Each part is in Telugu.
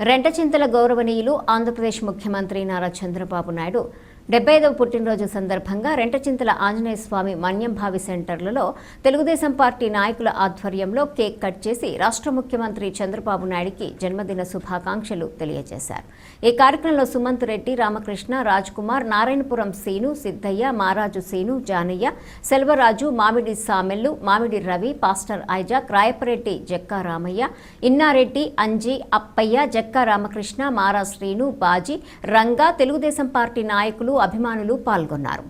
రెంటచింతల గౌరవనీయులు ఆంధ్రప్రదేశ్ ముఖ్యమంత్రి నారా చంద్రబాబు నాయుడు. డెబ్బై ఐదవ పుట్టినరోజు సందర్భంగా రెంటచింతల ఆంజనేయ స్వామి మన్యంభావి సెంటర్లలో తెలుగుదేశం పార్టీ నాయకుల ఆధ్వర్యంలో కేక్ కట్ చేసి రాష్ట్ర ముఖ్యమంత్రి చంద్రబాబు నాయుడికి జన్మదిన శుభాకాంక్షలు తెలియజేశారు. ఈ కార్యక్రమంలో Sumanth Reddy Ramakrishna Raj Kumar Narayanapuram Seenu Siddaiah Maraju Seenu Janaiah Selvaraju Mamidi Samellu Mamidi Ravi pastor Isaac Rayapareddy Jakka Ramaiah Innareddy Anji Appaiah Jakka Ramakrishna Mara Srinu Baji Ranga Telugu Desam party నాయకులు అభిమానులు పాల్గొన్నారు.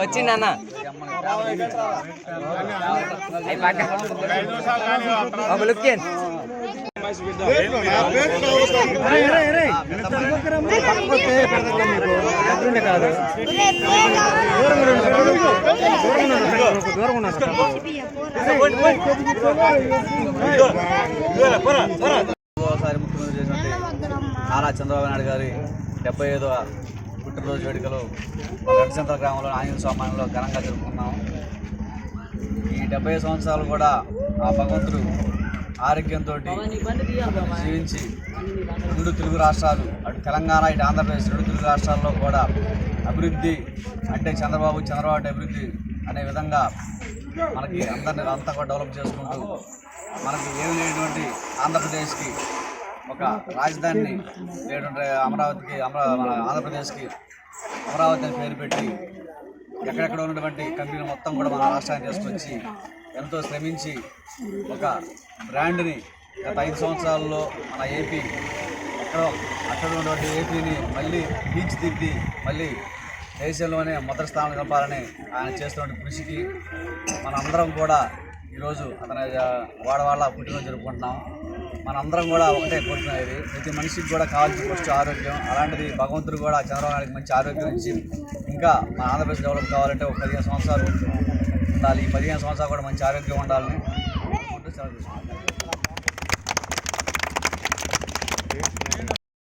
వచ్చిందన్న అయి పక్క. ఒక లుక్ ఇన్. ఒకసారి ముఖ్యమంత్రి చేసినట్టు నారా చంద్రబాబు నాయుడు గారి డెబ్బై ఐదవ పుట్టినరోజు వేడుకలు గడిచంత గ్రామంలో ఆంజనేయ స్వామానంలో ఘనంగా జరుపుకున్నాం ఈ డెబ్బై సంవత్సరాలు కూడా ఆ భగవంతుడు ఆరోగ్యంతో జీవించి రెండు తెలుగు రాష్ట్రాలు అటు తెలంగాణ ఇటు ఆంధ్రప్రదేశ్ రెండు తెలుగు రాష్ట్రాల్లో కూడా అభివృద్ధి అంటే చంద్రబాబు చంద్రబాబు అంటే అభివృద్ధి అనే విధంగా మనకి అందరిని అంతా కూడా డెవలప్ చేసుకుంటూ మనకి ఏమి లేనటువంటి ఆంధ్రప్రదేశ్కి ఒక రాజధానిని లేదంటే అమరావతికి అమరా మన ఆంధ్రప్రదేశ్కి అమరావతి అని పేరు పెట్టి ఎక్కడెక్కడ ఉన్నటువంటి కంపెనీలు మొత్తం కూడా మన రాష్ట్రానికి తీసుకొచ్చి ఎంతో శ్రమించి ఒక బ్రాండ్ని గత ఐదు సంవత్సరాల్లో మన ఏపీ ఎక్కడో అక్కడ ఉన్నటువంటి ఏపీని మళ్ళీ తీర్చిదిద్ది మళ్ళీ దేశంలోనే మొదటి స్థానం నిలపాలని ఆయన చేస్తున్న కృషికి మనందరం కూడా ఈరోజు అతని వాడవాళ్ళ పుట్టినరోజు జరుపుకుంటున్నాం. మనందరం కూడా ఒకటే కోరుకునేది ప్రతి మనిషికి కూడా కావాల్సిన ఫస్ట్ ఆరోగ్యం. అలాంటిది భగవంతుడు కూడా చంద్రబాబు నాయుడికి మంచి ఆరోగ్యం ఇచ్చి ఇంకా మన ఆంధ్రప్రదేశ్ డెవలప్ కావాలంటే ఒక పదిహేను సంవత్సరాలు ఉండాలి ఈ పదిహేను సంవత్సరాలు కూడా మంచి ఆరోగ్యం ఉండాలని కోరుకుంటూ